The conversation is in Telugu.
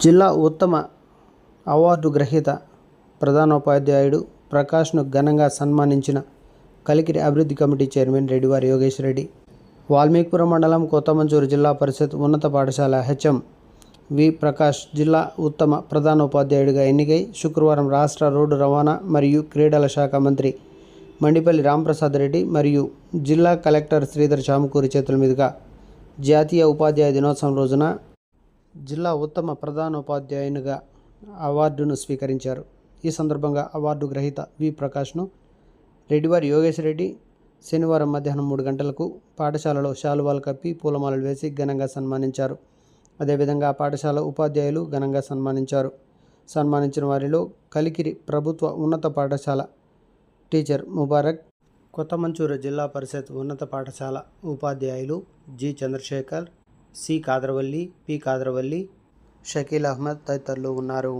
జిల్లా ఉత్తమ అవార్డు గ్రహీత ప్రధానోపాధ్యాయుడు ప్రకాష్ను ఘనంగా సన్మానించిన కలికిరి అభివృద్ధి కమిటీ చైర్మన్ రెడ్డివారి యోగేష్ రెడ్డి. వాల్మీకిపురం మండలం కొత్తమంచూరు జిల్లా పరిషత్ ఉన్నత పాఠశాల హెచ్ఎం వి ప్రకాష్ జిల్లా ఉత్తమ ప్రధానోపాధ్యాయుడిగా ఎన్నికై శుక్రవారం రాష్ట్ర రోడ్డు రవాణా మరియు క్రీడల శాఖ మంత్రి మండిపల్లి రాంప్రసాద్ రెడ్డి మరియు జిల్లా కలెక్టర్ శ్రీధర్ చామకూరి చేతుల మీదుగా జాతీయ ఉపాధ్యాయ దినోత్సవం రోజున జిల్లా ఉత్తమ ప్రధానోపాధ్యాయునిగా అవార్డును స్వీకరించారు. ఈ సందర్భంగా అవార్డు గ్రహీత వి. ప్రకాష్ను రెడ్డివారి యోగేష్ రెడ్డి శనివారం మధ్యాహ్నం మూడు గంటలకు పాఠశాలలో శాలువాలు కప్పి పూలమాలలు వేసి ఘనంగా సన్మానించారు. అదేవిధంగా పాఠశాల ఉపాధ్యాయులు ఘనంగా సన్మానించారు. సన్మానించిన వారిలో కలికిరి ప్రభుత్వ ఉన్నత పాఠశాల టీచర్ ముబారక్ కొత్తమంచూరు జిల్లా పరిషత్ ఉన్నత పాఠశాల ఉపాధ్యాయులు G. Chandrasekhar C. Kadaravalli P. Kadaravalli Shakeel Ahmed తదితరులు ఉన్నారు.